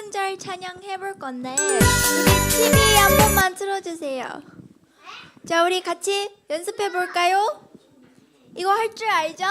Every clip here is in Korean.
다음은 성탄절 찬양 해볼 건데 우리 TV 한 번만 틀어주세요. 자, 우리 같이 연습해 볼까요? 이거 할 줄 알죠?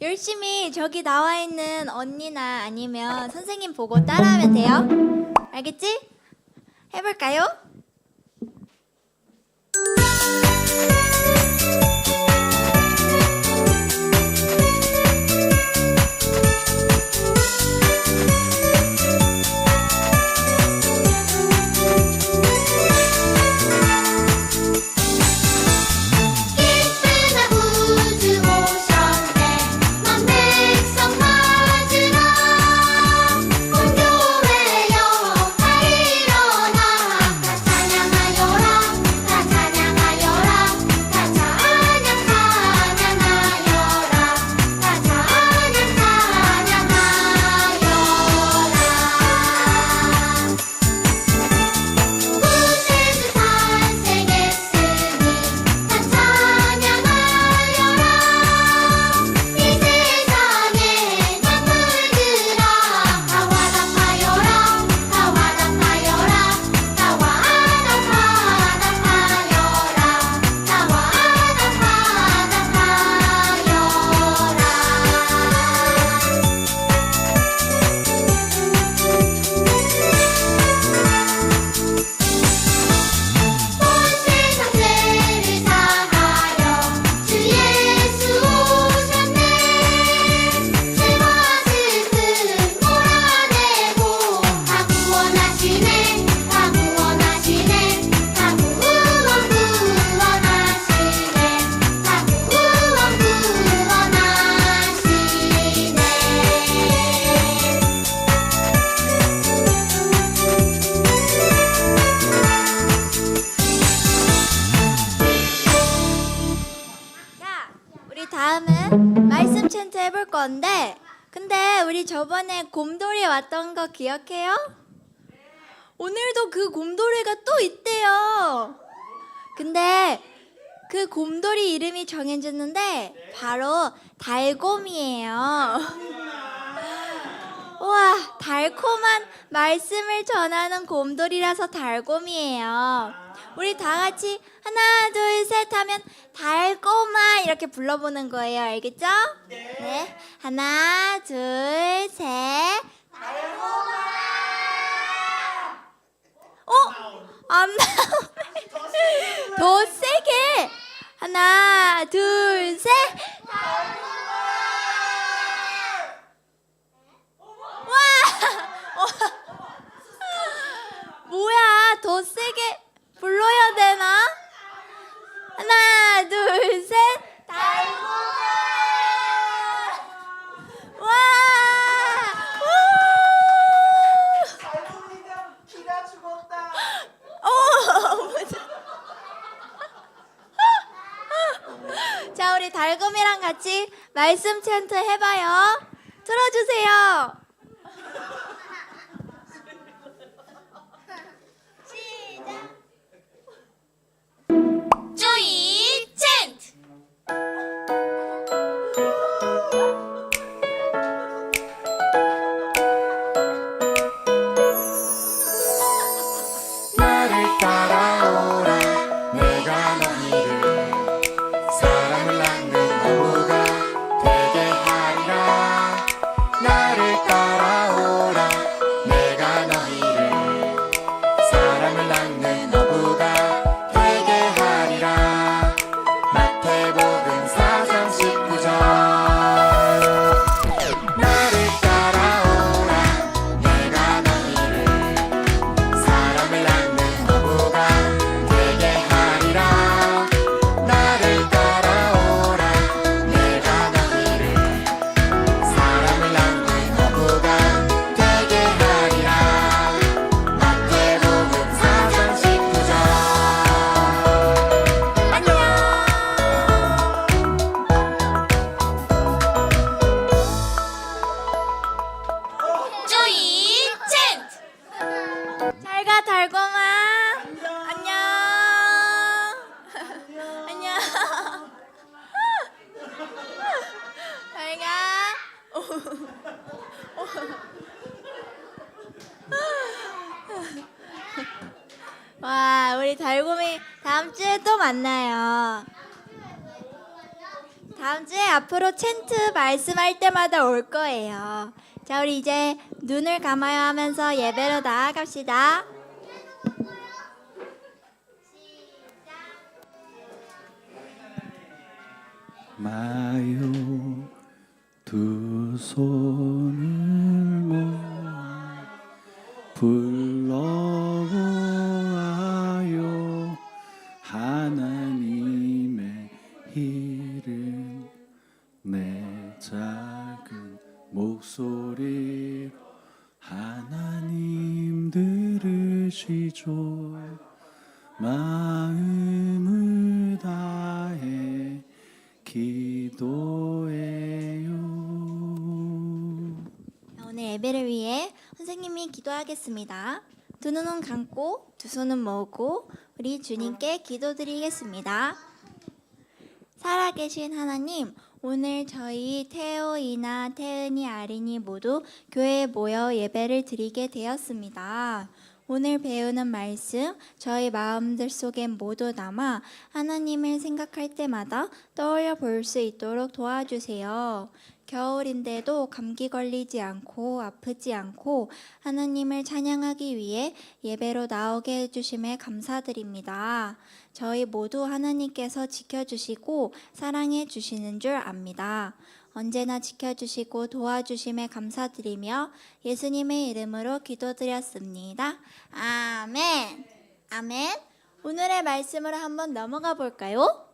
열심히 저기 나와 있는 언니나 아니면 선생님 보고 따라하면 돼요. 알겠지? 해볼까요? 왔던 거 기억해요? 오늘도 그 곰돌이가 또 있대요. 근데 그 곰돌이 이름이 정해졌는데 바로 달곰이에요. 우와, 달콤한 말씀을 전하는 곰돌이라서 달곰이에요. 우리 다 같이 하나, 둘, 셋 하면 달콤아 이렇게 불러보는 거예요. 알겠죠? 네. 하나, 둘, 셋. 어? 안 나오네. 더 세게. 하나, 둘, 셋. 와! 뭐야? 더 세게 불러야 되나? 하나, 둘, 셋. 자, 우리 달곰이랑 같이 말씀 찬트 해봐요. 틀어주세요. 우리 달곰이 다음 주에 또 만나요. 다음 주에 앞으로 챈트 말씀할 때마다 올 거예요. 자, 우리 이제 눈을 감아요 하면서 예배로 나아갑시다. 마요 두 손을 모아 불 들으시죠 마음을 다해 기도해요. 오늘 예배를 위해 선생님이 기도하겠습니다. 두 눈은 감고 두 손은 모으고 우리 주님께 기도드리겠습니다. 살아계신 하나님, 오늘 저희 태호이나 태은이, 아린이 모두 교회에 모여 예배를 드리게 되었습니다. 오늘 배우는 말씀 저희 마음들 속에 모두 남아 하나님을 생각할 때마다 떠올려 볼 수 있도록 도와주세요. 겨울인데도 감기 걸리지 않고 아프지 않고 하나님을 찬양하기 위해 예배로 나오게 해주심에 감사드립니다. 저희 모두 하나님께서 지켜주시고 사랑해 주시는 줄 압니다. 언제나 지켜주시고 도와주심에 감사드리며 예수님의 이름으로 기도드렸습니다. 아멘. 아멘. 오늘의 말씀으로 한번 넘어가 볼까요?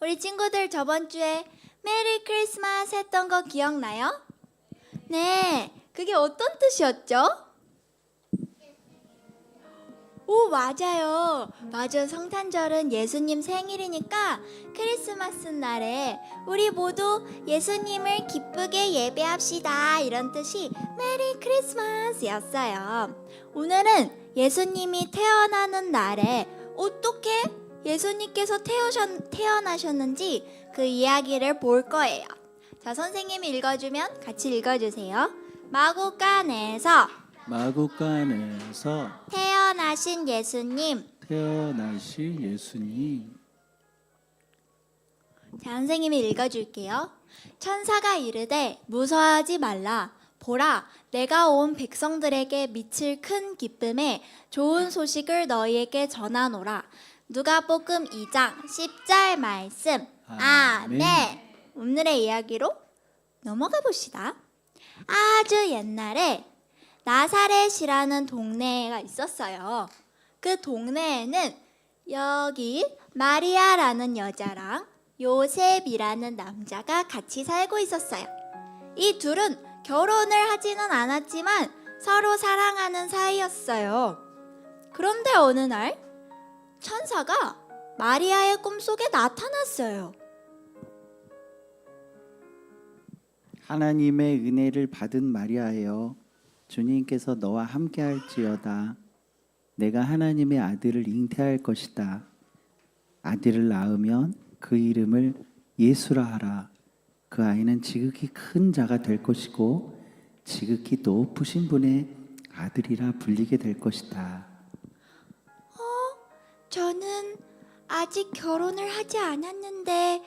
우리 친구들 저번 주에 메리 크리스마스 했던 거 기억나요? 네, 그게 어떤 뜻이었죠? 오, 맞아요. 맞아. 성탄절은 예수님 생일이니까 크리스마스 날에 우리 모두 예수님을 기쁘게 예배합시다. 이런 뜻이 메리 크리스마스였어요. 오늘은 예수님이 태어나는 날에 어떻게 예수님께서 태어셨, 태어나셨는지 그 이야기를 볼 거예요. 자, 선생님이 읽어주면 같이 읽어주세요. 마구간에서 마구간에서 태어나신 예수님. 태어나신 예수님 자, 선생님이 읽어줄게요. 천사가 이르되 무서워하지 말라. 보라, 내가 온 백성들에게 미칠 큰 기쁨에 좋은 소식을 너희에게 전하노라. 누가복음 2장 10절 말씀. 아멘. 오늘의 이야기로 넘어가 봅시다. 아주 옛날에 나사렛이라는 동네가 있었어요. 그 동네에는 여기 마리아라는 여자랑 요셉이라는 남자가 같이 살고 있었어요. 이 둘은 결혼을 하지는 않았지만 서로 사랑하는 사이였어요. 그런데 어느 날 천사가 마리아의 꿈속에 나타났어요. 하나님의 은혜를 받은 마리아여 주님께서 너와 함께 할지어다. 내가 하나님의 아들을 잉태할 것이다. 아들을 낳으면 그 이름을 예수라 하라. 그 아이는 지극히 큰 자가 될 것이고 지극히 높으신 분의 아들이라 불리게 될 것이다. 저는 아직 결혼을 하지 않았는데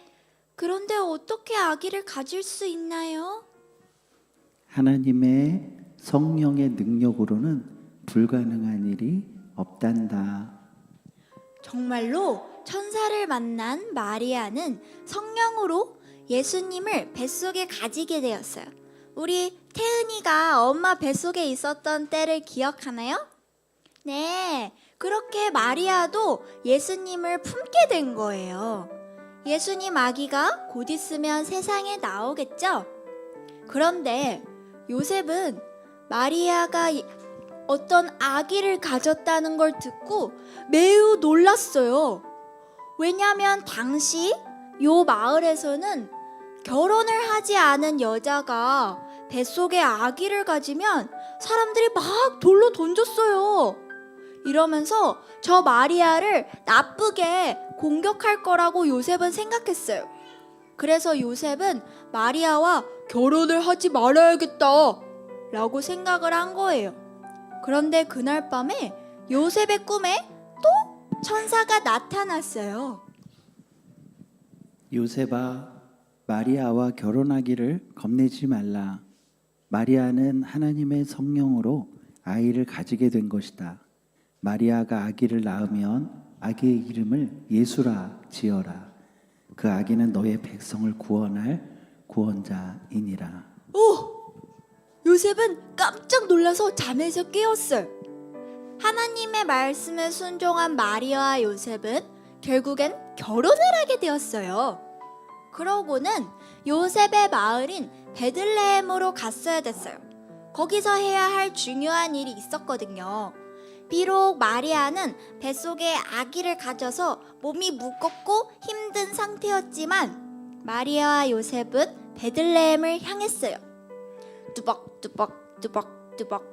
그런데 어떻게 아기를 가질 수 있나요? 하나님의 성령의 능력으로는 불가능한 일이 없단다. 정말로 천사를 만난 마리아는 성령으로 예수님을 뱃속에 가지게 되었어요. 우리 태은이가 엄마 뱃속에 있었던 때를 기억하나요? 네, 그렇게 마리아도 예수님을 품게 된 거예요. 예수님 아기가 곧 있으면 세상에 나오겠죠? 그런데 요셉은 마리아가 이- 어떤 아기를 가졌다는 걸 듣고 매우 놀랐어요. 왜냐하면 당시 요 마을에서는 결혼을 하지 않은 여자가 뱃속에 아기를 가지면 사람들이 막 돌로 던졌어요. 이러면서 저 마리아를 나쁘게 공격할 거라고 요셉은 생각했어요. 그래서 요셉은 마리아와 결혼을 하지 말아야겠다 라고 생각을 한 거예요. 그런데 그날 밤에 요셉의 꿈에 또 천사가 나타났어요. 요셉아, 마리아와 결혼하기를 겁내지 말라. 마리아는 하나님의 성령으로 아이를 가지게 된 것이다. 마리아가 아기를 낳으면 아기의 이름을 예수라 지어라. 그 아기는 너의 백성을 구원할 구원자이니라. 오! 요셉은 깜짝 놀라서 잠에서 깨었어요. 하나님의 말씀에 순종한 마리아와 요셉은 결국엔 결혼을 하게 되었어요. 그러고는 요셉의 마을인 베들레헴으로 갔어야 됐어요. 거기서 해야 할 중요한 일이 있었거든요. 비록 마리아는 뱃속에 아기를 가져서 몸이 무겁고 힘든 상태였지만 마리아와 요셉은 베들레헴을 향했어요. 뚜벅 뚜벅 뚜벅 뚜벅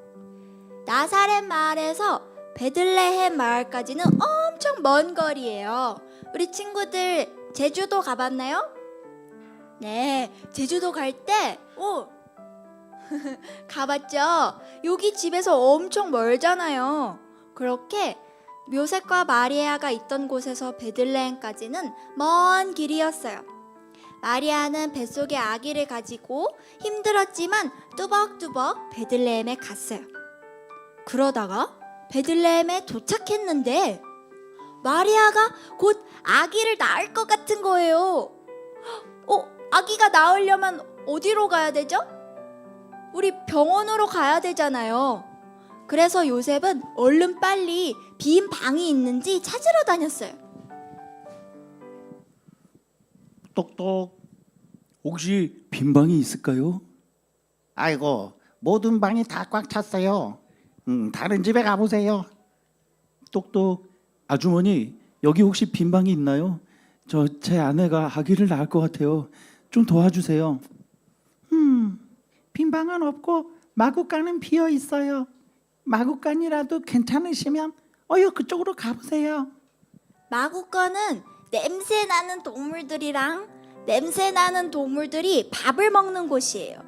나사렛 마을에서 베들레헴 마을까지는 엄청 먼 거리예요. 우리 친구들 제주도 가봤나요? 네, 제주도 갈 때, 오, 가봤죠? 여기 집에서 엄청 멀잖아요. 그렇게 묘색과 마리아가 있던 곳에서 베들레헴까지는 먼 길이었어요. 마리아는 뱃속에 아기를 가지고 힘들었지만 뚜벅뚜벅 베들레헴에 갔어요. 그러다가 베들레헴에 도착했는데 마리아가 곧 아기를 낳을 것 같은 거예요. 어, 아기가 낳으려면 어디로 가야 되죠? 우리 병원으로 가야 되잖아요. 그래서 요셉은 얼른 빨리 빈 방이 있는지 찾으러 다녔어요. 똑똑. 혹시 빈 방이 있을까요? 아이고 모든 방이 다 꽉 찼어요. 음, 다른 집에 가보세요. 똑똑. 아주머니, 여기 혹시 빈 방이 있나요? 저 제 아내가 아기를 낳을 것 같아요. 좀 도와주세요. 빈 방은 없고 마구간은 비어 있어요. 마구간이라도 괜찮으시면 어여 그쪽으로 가보세요. 마구간은 냄새 나는 동물들이랑 냄새 나는 동물들이 밥을 먹는 곳이에요.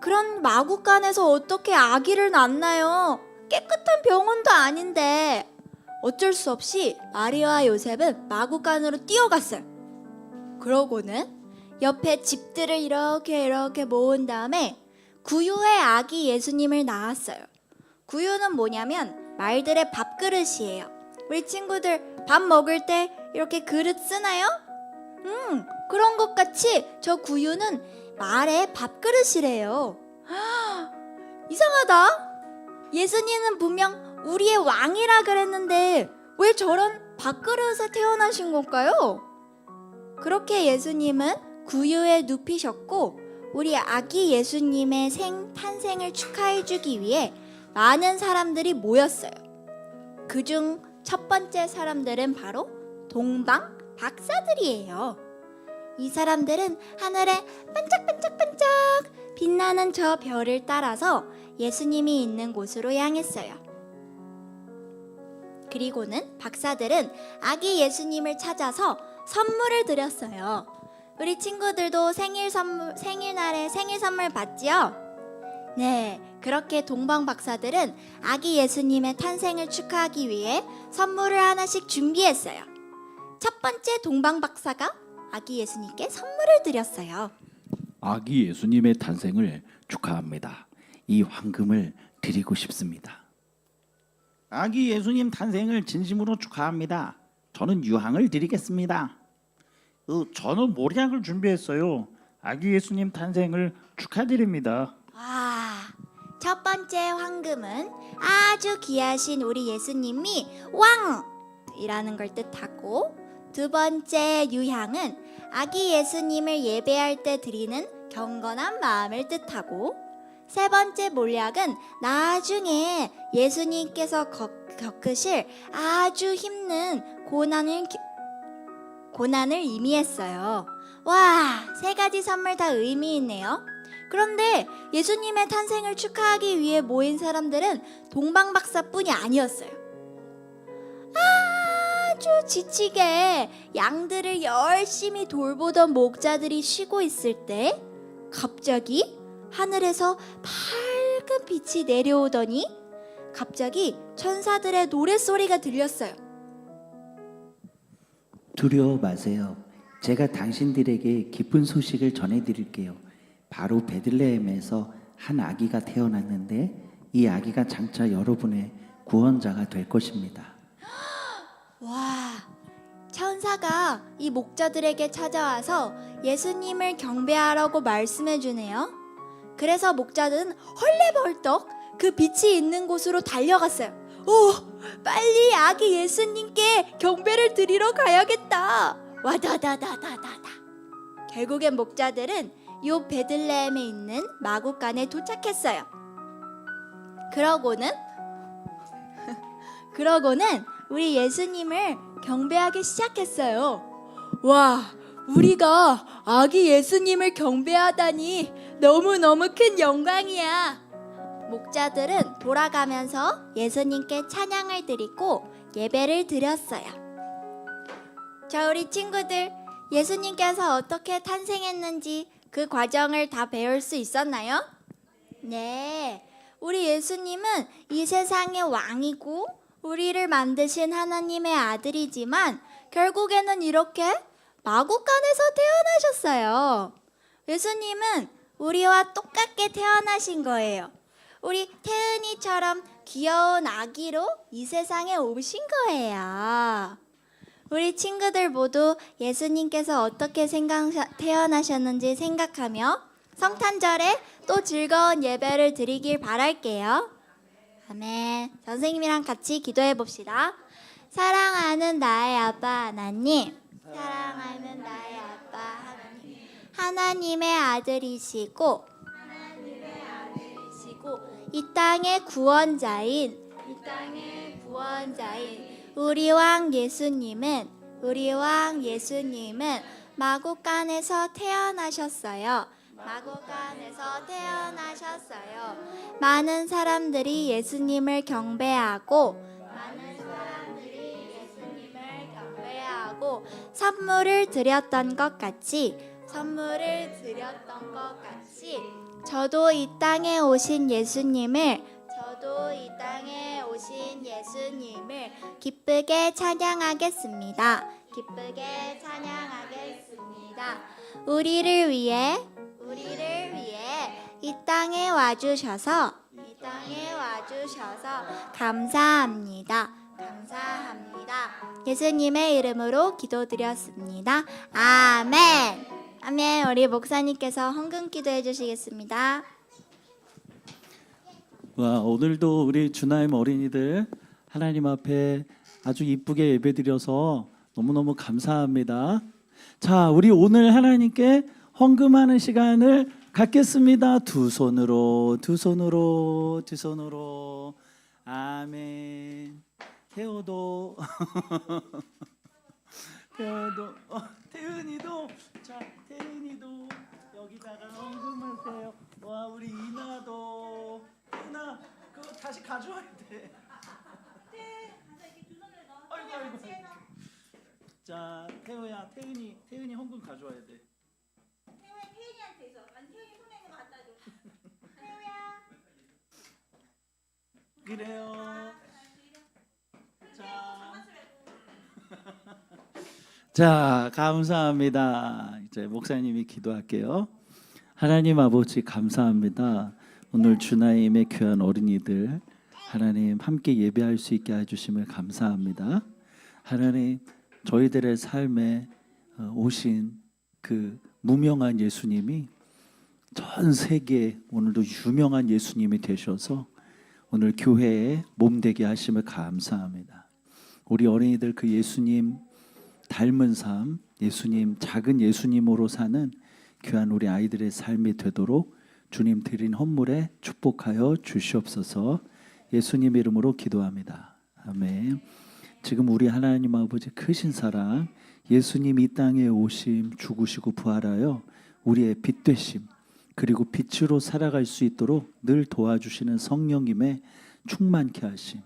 그런 마구간에서 어떻게 아기를 낳나요? 깨끗한 병원도 아닌데. 어쩔 수 없이 마리아와 요셉은 마구간으로 뛰어갔어요. 그러고는 옆에 집들을 이렇게 이렇게 모은 다음에 구유의 아기 예수님을 낳았어요. 구유는 뭐냐면 말들의 밥그릇이에요. 우리 친구들 밥 먹을 때 이렇게 그릇 쓰나요? 음, 그런 것 같이 저 구유는 말의 밥그릇이래요. 이상하다. 예수님은 분명 우리의 왕이라 그랬는데 왜 저런 밥그릇에 태어나신 걸까요? 그렇게 예수님은 구유에 눕히셨고 우리 아기 예수님의 생 탄생을 축하해 주기 위해 많은 사람들이 모였어요. 그중 첫 번째 사람들은 바로 동방 박사들이에요. 이 사람들은 하늘에 반짝반짝반짝 빛나는 저 별을 따라서 예수님이 있는 곳으로 향했어요. 그리고는 박사들은 아기 예수님을 찾아서 선물을 드렸어요. 우리 친구들도 생일 선물, 생일날에 생일 선물 받지요? 네, 그렇게 동방 박사들은 아기 예수님의 탄생을 축하하기 위해 선물을 하나씩 준비했어요. 첫 번째 동방 박사가 아기 예수님께 선물을 드렸어요. 아기 예수님의 탄생을 축하합니다. 이 황금을 드리고 싶습니다. 아기 예수님 탄생을 진심으로 축하합니다. 저는 유황을 드리겠습니다. 어, 저는 모략을 준비했어요. 아기 예수님 탄생을 축하드립니다. 와, 첫 번째 황금은 아주 귀하신 우리 예수님이 왕이라는 걸 뜻하고 두 번째 유향은 아기 예수님을 예배할 때 드리는 경건한 마음을 뜻하고 세 번째 몰약은 나중에 예수님께서 겪- 겪으실 아주 힘든 고난을 기- 고난을 의미했어요. 와, 세 가지 선물 다 의미 있네요. 그런데 예수님의 탄생을 축하하기 위해 모인 사람들은 동방박사뿐이 아니었어요. 아주 지치게 양들을 열심히 돌보던 목자들이 쉬고 있을 때 갑자기 하늘에서 밝은 빛이 내려오더니 갑자기 천사들의 노랫소리가 들렸어요. 두려워 마세요. 제가 당신들에게 기쁜 소식을 전해드릴게요. 바로 베들레헴에서 한 아기가 태어났는데 이 아기가 장차 여러분의 구원자가 될 것입니다. 와, 천사가 이 목자들에게 찾아와서 예수님을 경배하라고 말씀해 주네요. 그래서 목자들은 헐레벌떡 그 빛이 있는 곳으로 달려갔어요. 오, 빨리 아기 예수님께 경배를 드리러 가야겠다. 와다다다다다다. 결국엔 목자들은 요 베들레헴에 있는 마구간에 도착했어요. 그러고는 그러고는 우리 예수님을 경배하기 시작했어요. 와, 우리가 아기 예수님을 경배하다니 너무너무 큰 영광이야. 목자들은 돌아가면서 예수님께 찬양을 드리고 예배를 드렸어요. 자, 우리 친구들, 예수님께서 어떻게 탄생했는지 그 과정을 다 배울 수 있었나요? 네. 우리 예수님은 이 세상의 왕이고 우리를 만드신 하나님의 아들이지만 결국에는 이렇게 마구간에서 태어나셨어요. 예수님은 우리와 똑같게 태어나신 거예요. 우리 태은이처럼 귀여운 아기로 이 세상에 오신 거예요. 우리 친구들 모두 예수님께서 어떻게 생각, 태어나셨는지 생각하며 성탄절에 또 즐거운 예배를 드리길 바랄게요. 아멘. 선생님이랑 같이 기도해 봅시다. 사랑하는 나의 아빠 하나님, 사랑하는 나의 아빠 하나님, 하나님의 아들이시고, 하나님의 아들이시고, 이 땅의 구원자인, 이 땅의 구원자인 우리 왕 예수님은, 우리 왕 예수님은 마구간에서 태어나셨어요. 마구간에서 태어나셨어요. 많은 사람들이 예수님을 경배하고 많은 사람들이 예수님을 경배하고 선물을 드렸던 것 같이 선물을 드렸던 것 같이 저도 이 땅에 오신 예수님을 저도 이 땅에 오신 예수님을 기쁘게 찬양하겠습니다. 기쁘게 찬양하겠습니다. 우리를 위해 우리를 위해 이 땅에 와주셔서 이 땅에 와주셔서 감사합니다. 감사합니다. 예수님의 이름으로 기도드렸습니다. 아멘. 아멘. 우리 목사님께서 헌금 기도해 주시겠습니다. 와 오늘도 우리 주나임 어린이들 하나님 앞에 아주 이쁘게 예배드려서 너무너무 감사합니다. 자, 우리 오늘 하나님께 헌금하는 시간을 갖겠습니다. 두 손으로, 두 손으로, 두 손으로. 아멘. 태호도. 태호도. 어, 태은이도. 자, 태은이도 여기다가 헌금을 세요. 와, 우리 이나도. 이나, 그거 다시 가져와야 돼. 아이고, 아이고. 자, 태호야, 태은이, 태은이 헌금 가져와야 돼. 태훈이한테 있어. 아니 태훈이 손에 있는 거 갖다 줘. 태훈야. 그래요. 자. 자, 감사합니다. 이제 목사님이 기도할게요. 하나님 아버지 감사합니다. 오늘 주나임의 귀한 어린이들 하나님 함께 예배할 수 있게 해주심을 감사합니다. 하나님 저희들의 삶에 어, 오신 그 무명한 예수님이 전 세계에 오늘도 유명한 예수님이 되셔서 오늘 교회에 몸 되게 하심을 감사합니다. 우리 어린이들 그 예수님 닮은 삶, 예수님 작은 예수님으로 사는 귀한 우리 아이들의 삶이 되도록 주님 드린 헌물에 축복하여 주시옵소서. 예수님 이름으로 기도합니다. 아멘. 지금 우리 하나님 아버지 크신 사랑, 예수님 이 땅에 오심, 죽으시고 부활하여 우리의 빛 되심, 그리고 빛으로 살아갈 수 있도록 늘 도와주시는 성령님의 충만케 하심,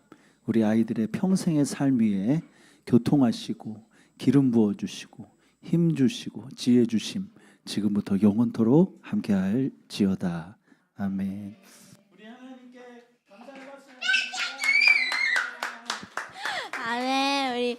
우리 아이들의 평생의 삶 위에 교통하시고 기름 부어 주시고 힘 주시고 지혜 주심 지금부터 영원토록 함께할 지어다. 아멘. 우리 하나님께 감사의 박수. 아멘. 우리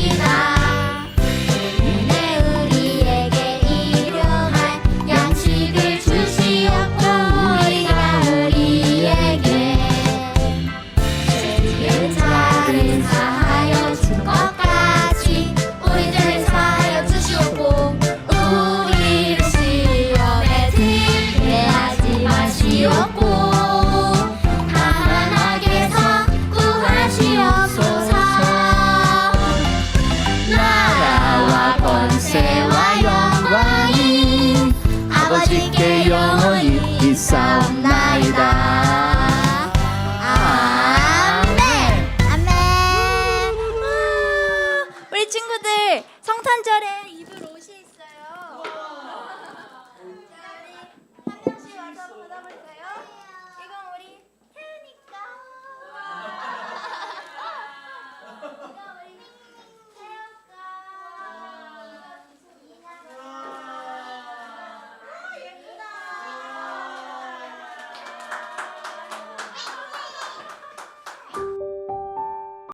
권세와 영광이